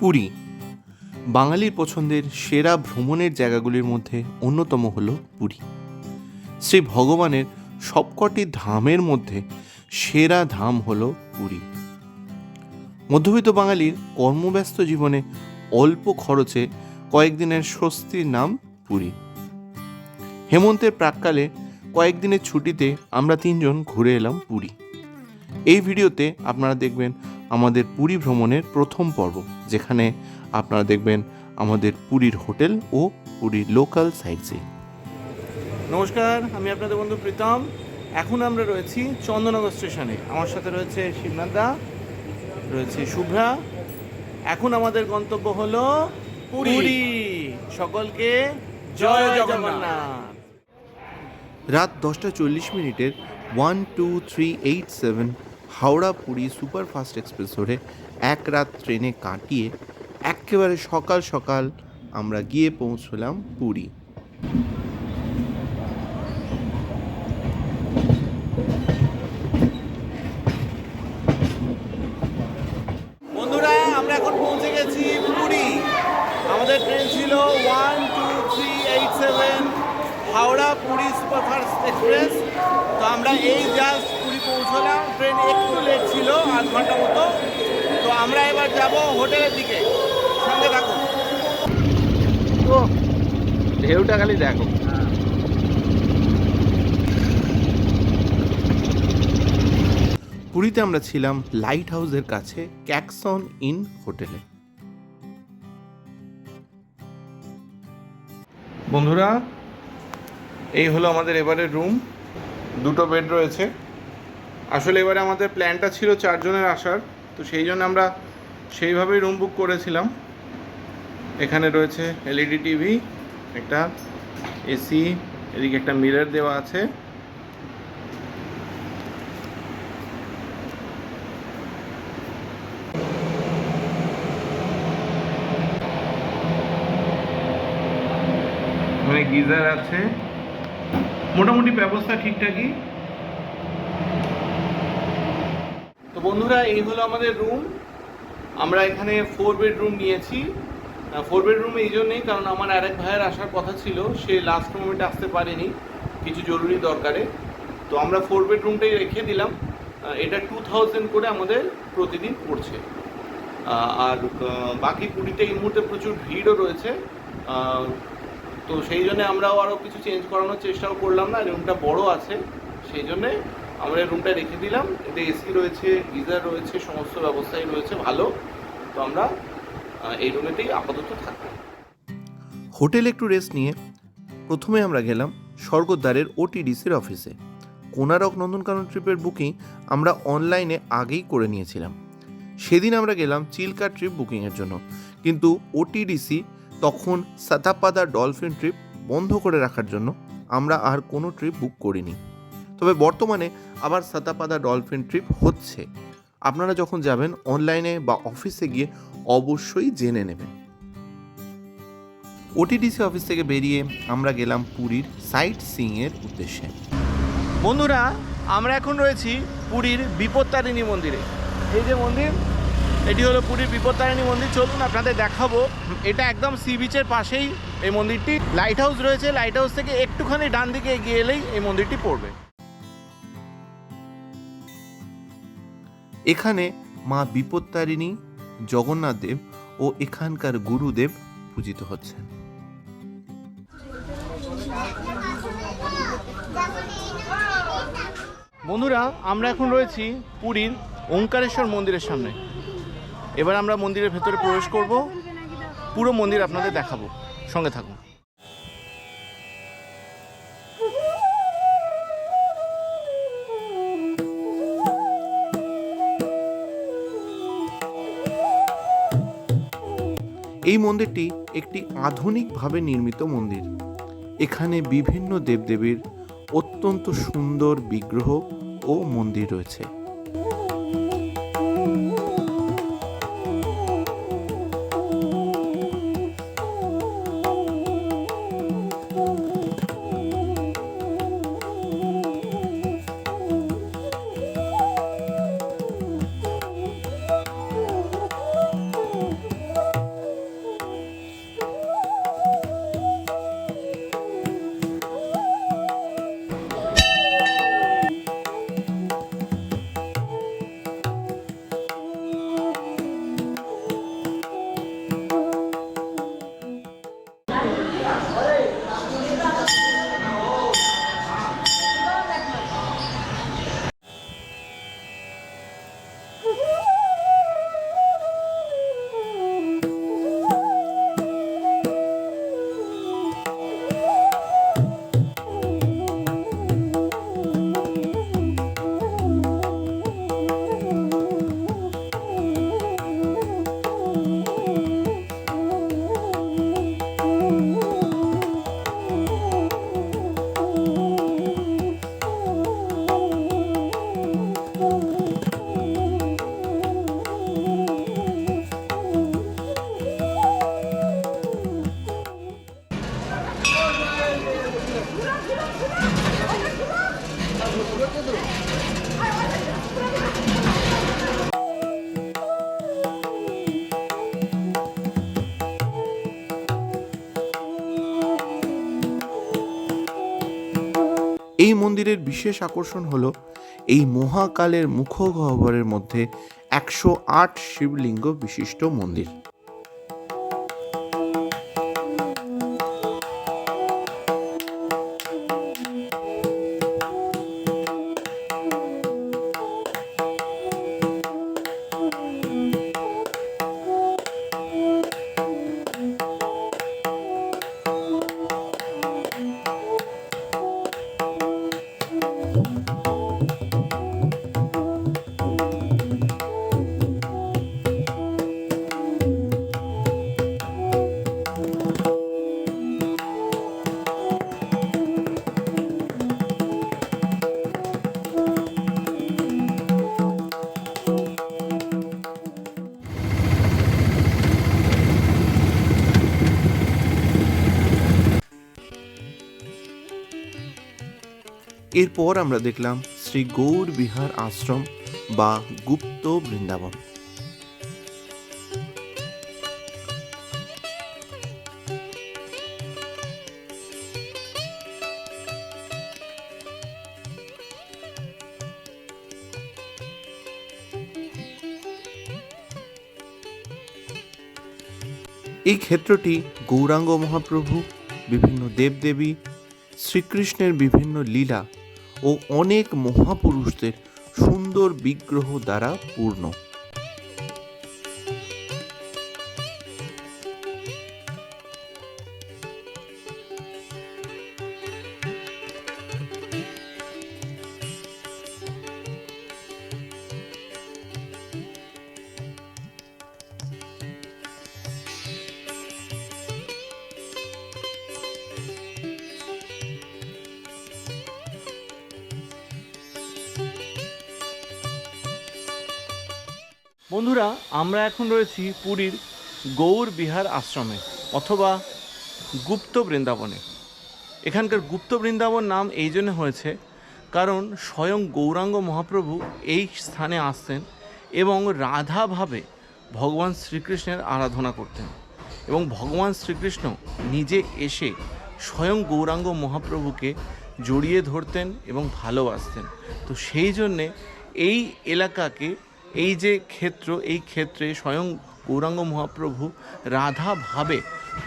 পুরী। বাঙালির পছন্দের সেরা ভ্রমণের জায়গাগুলির মধ্যে অন্যতম হল পুরী। শ্রী ভগবানের সবকটি ধামের মধ্যে সেরা ধাম হল পুরী। মধ্যবিত্ত বাঙালির কর্মব্যস্ত জীবনে অল্প খরচে কয়েকদিনের স্বস্তির নাম পুরী। হেমন্তের প্রাককালে কয়েকদিনের ছুটিতে আমরা তিনজন ঘুরে এলাম পুরী। এই ভিডিওতে আপনারা দেখবেন আমাদের পুরী ভ্রমণের প্রথম পর্ব যেখানে আপনারা দেখবেন আমাদের পুরীর হোটেল ও পুরীর লোকাল সাইট সিং নমস্কার আমি আপনাদের বন্ধু প্রীতম। এখন আমরা রয়েছি চন্দননগর স্টেশনে। আমার সাথে রয়েছে শিবনাথ দা রয়েছে শুভ্রা। এখন আমাদের গন্তব্য হলো পুরী। সকলকে জয় জগন্নাথ। রাত দশটা চল্লিশ মিনিটের one two three eight seven Howrah Puri superfast express ধরে এক রাত ট্রেনে কাটিয়ে একেবারে সকাল সকাল আমরা গিয়ে পৌঁছলাম পুরী। বন্ধুরা, আমরা এখন পৌঁছে গেছি পুরী। আমাদের ট্রেন ছিল one, two, three, eight, seven, Howrah Puri superfast express. তো আমরা এই জাস্ট পৌঁছলাম ট্রেন একটু লেট ছিল, আধ ঘণ্টা মতো। তো আমরা এবার যাব হোটেলের দিকে। সঙ্গে থাকুন ও, ঢেউটা খালি দেখো। পুরীতে আমরা ছিলাম লাইট হাউসের কাছে ক্যাকসন ইন হোটেলে। বন্ধুরা, এই হলো আমাদের এবারের রুম দুটো বেড রয়েছে। আসলে এবারে আমাদের প্ল্যানটা ছিল চারজনের আসার, তো সেই জন্য আমরা সেইভাবেই রুম বুক করেছিলাম। এখানে রয়েছে এলইডি টিভি একটা এসি এদিকে একটা মিরর দেওয়া আছে। গিজার আছে। মোটামুটি ব্যবস্থা ঠিকঠাকই তো বন্ধুরা, এই হলো আমাদের রুম আমরা এখানে ফোর বেডরুম নিয়েছি। ফোর বেডরুম এই জন্যই, কারণ আমার আরেক ভাইয়ের আসার কথা ছিল। সে লাস্ট মোমেন্টে আসতে পারেনি। কিছু জরুরি দরকারে। তো আমরা ফোর বেডরুমটাই রেখে দিলাম। এটা টু থাউজেন্ড করে আমাদের প্রতিদিন পড়ছে। আর বাকি পুরীতে এই মুহূর্তে প্রচুর ভিড়ও রয়েছে। তো সেই জন্য আমরাও আরও কিছু চেঞ্জ করানোর চেষ্টাও করলাম না। রুমটা বড় আছে। সেই জন্যে আমরা রুমটা রেখে দিলাম। এতে এসি রয়েছে, গিজার রয়েছে, সমস্ত ব্যবস্থাই রয়েছে ভালো। তো আমরা এই রুমেতেই আপাতত থাকব। হোটেলে একটু রেস্ট নিয়ে প্রথমে আমরা গেলাম স্বর্গদ্বারের ওটিডিসির অফিসে কোনারক নন্দনকানন ট্রিপের বুকিং আমরা অনলাইনে আগেই করে নিয়েছিলাম। সেদিন আমরা গেলাম চিল্কা ট্রিপ বুকিংয়ের জন্য। কিন্তু ওটিডিসি তখন সাতাপাদা ডলফিন ট্রিপ বন্ধ করে রাখার জন্য আমরা আর কোনো ট্রিপ বুক করিনি। তবে বর্তমানে আবার সাতাপাদা ডলফিন ট্রিপ হচ্ছে। আপনারা যখন যাবেন অনলাইনে বা অফিসে গিয়ে অবশ্যই জেনে নেবেন। ওটিডিসি অফিস থেকে বেরিয়ে আমরা গেলাম পুরীর সাইট সিংয়ের উদ্দেশ্যে। বন্ধুরা, আমরা এখন রয়েছি পুরীর বিপত্তারিণী মন্দিরে। এই যে মন্দির, এটি হলো পুরীর বিপত্তারিণী মন্দির। চলুন আপনাদের দেখাবো, এটা একদম সি বিচের পাশেই এই মন্দিরটি। লাইট হাউস রয়েছে, লাইট হাউস থেকে একটুখানি ডান দিকে এগিয়ে এলেই এই মন্দিরটি পড়বে। এখানে মা বিপত্তারিণী, জগন্নাথ দেব ও এখানকার গুরুদেব পূজিত হচ্ছেন। বন্ধুরা, আমরা এখন রয়েছি পুরীর ওঙ্কারেশ্বর মন্দিরের সামনে। এবার আমরা মন্দিরের ভেতরে প্রবেশ করব। পুরো মন্দির আপনাদের দেখাবো। সঙ্গে থাকুন। এই মন্দিরটি একটি আধুনিকভাবে নির্মিত মন্দির। এখানে বিভিন্ন দেবদেবীর অত্যন্ত সুন্দর বিগ্রহ ও মন্দির রয়েছে। এই মন্দিরের বিশেষ আকর্ষণ হল এই মহাকালের মুখগহ্বরের মধ্যে একশো আট শিবলিঙ্গ বিশিষ্ট মন্দির। এরপর আমরা দেখলাম শ্রী গৌর বিহার আশ্রম বা গুপ্ত বৃন্দাবন। এই ক্ষেত্রটি গৌরাঙ্গ মহাপ্রভু, বিভিন্ন দেবদেবী, শ্রীকৃষ্ণের বিভিন্ন লীলা ও অনেক মহাপুরুষদের সুন্দর বিগ্রহ দ্বারা পূর্ণ। বন্ধুরা, আমরা এখন রয়েছি পুরীর গৌর বিহার আশ্রমে অথবা গুপ্ত বৃন্দাবনে। এখানকার গুপ্ত বৃন্দাবন নাম এই জন্য হয়েছে কারণ স্বয়ং গৌরাঙ্গ মহাপ্রভু এই স্থানে আসতেন এবং রাধাভাবে ভগবান শ্রীকৃষ্ণের আরাধনা করতেন এবং ভগবান শ্রীকৃষ্ণ নিজে এসে স্বয়ং গৌরাঙ্গ মহাপ্রভুকে জড়িয়ে ধরতেন এবং ভালোবাসতেন। তো সেই জন্যে এই এলাকাকে এই যে ক্ষেত্র, এই ক্ষেত্রে স্বয়ং গৌরাঙ্গ মহাপ্রভু রাধাভাবে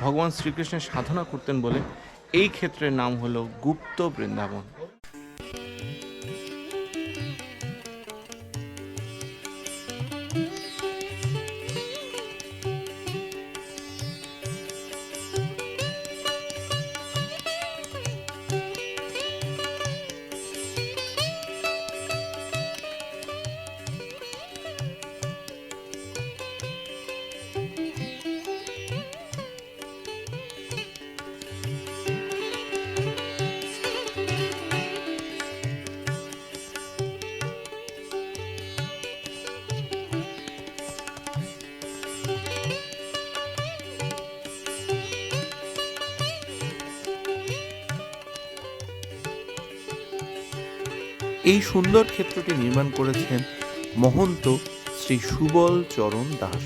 ভগবান শ্রীকৃষ্ণের সাধনা করতেন বলে, এই ক্ষেত্রের নাম হলো গুপ্ত বৃন্দাবন। এই সুন্দর ক্ষেত্রটি নির্মাণ করেছেন মহন্ত শ্রী সুবল চরণ দাস।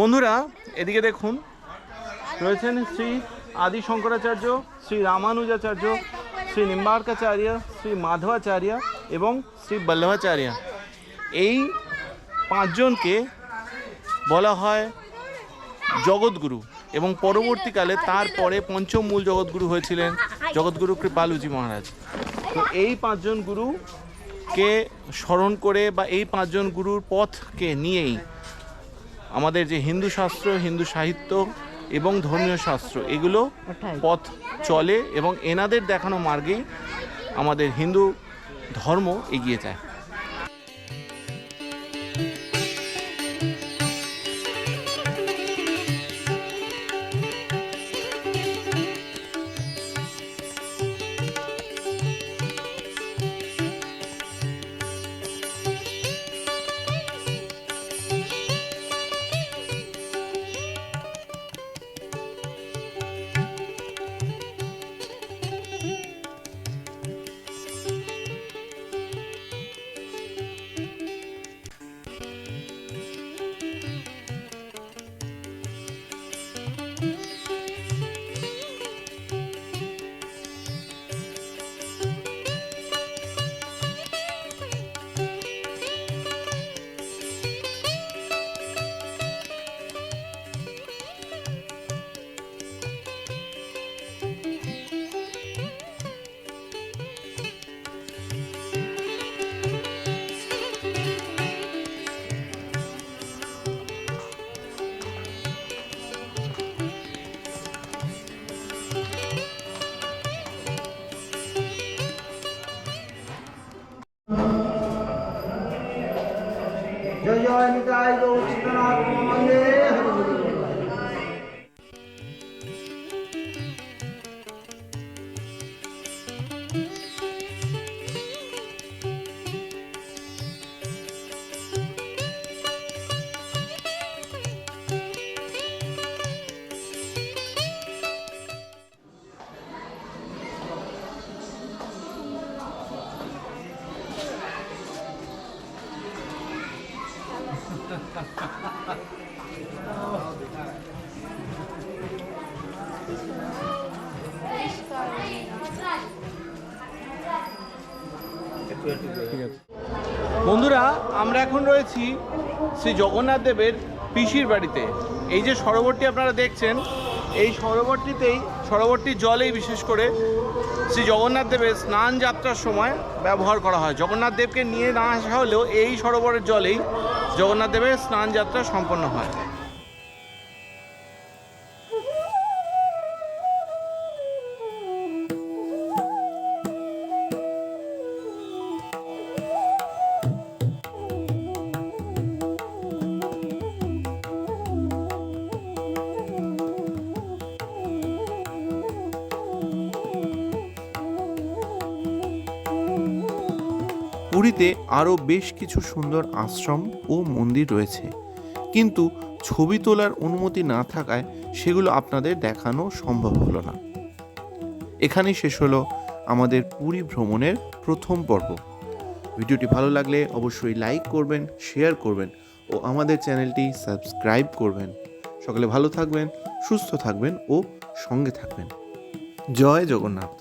বন্ধুরা, এদিকে দেখুন, রয়েছেন শ্রী আদি শঙ্করাচার্য, শ্রী রামানুজাচার্য, শ্রী নিম্বার্কাচার্য, শ্রী মাধবাচার্য এবং শ্রী বল্লভাচার্য। এই পাঁচজনকে বলা হয় জগৎগুরু এবং পরবর্তীকালে তারপরে পঞ্চম মূল জগৎগুরু হয়েছিলেন জগৎগুরু কৃপালুজি মহারাজ। তো এই পাঁচজন গুরুকে স্মরণ করে বা এই পাঁচজন গুরুর পথকে নিয়েই আমাদের যে হিন্দু শাস্ত্র হিন্দু সাহিত্য এবং ধর্মীয় শাস্ত্র এগুলো পথ চলে এবং এনাদের দেখানো মার্গেই আমাদের হিন্দু ধর্ম এগিয়ে যায়। বন্ধুরা, আমরা এখন রয়েছি শ্রী জগন্নাথ দেবের পিসির বাড়িতে। এই যে সরোবরটি আপনারা দেখছেন, এই সরোবরটিতেই সরোবরটির জলেই বিশেষ করে শ্রী জগন্নাথ দেবের স্নান যাত্রার সময় ব্যবহার করা হয়। জগন্নাথ দেবকে নিয়ে না আসা হলেও এই সরোবরের জলেই জগন্নাথ দেবের স্নান যাত্রা সম্পন্ন হয়। পুরীতে আরও বেশ কিছু সুন্দর আশ্রম ও মন্দির রয়েছে। কিন্তু ছবি তোলার অনুমতি না থাকায় সেগুলো আপনাদের দেখানো সম্ভব হলো না। এখানেই শেষ হলো আমাদের পুরী ভ্রমণের প্রথম পর্ব। ভিডিওটি ভালো লাগলে অবশ্যই লাইক করবেন, শেয়ার করবেন ও আমাদের চ্যানেলটি সাবস্ক্রাইব করবেন। সকলে ভালো থাকবেন, সুস্থ থাকবেন ও সঙ্গে থাকবেন। জয় জগন্নাথ।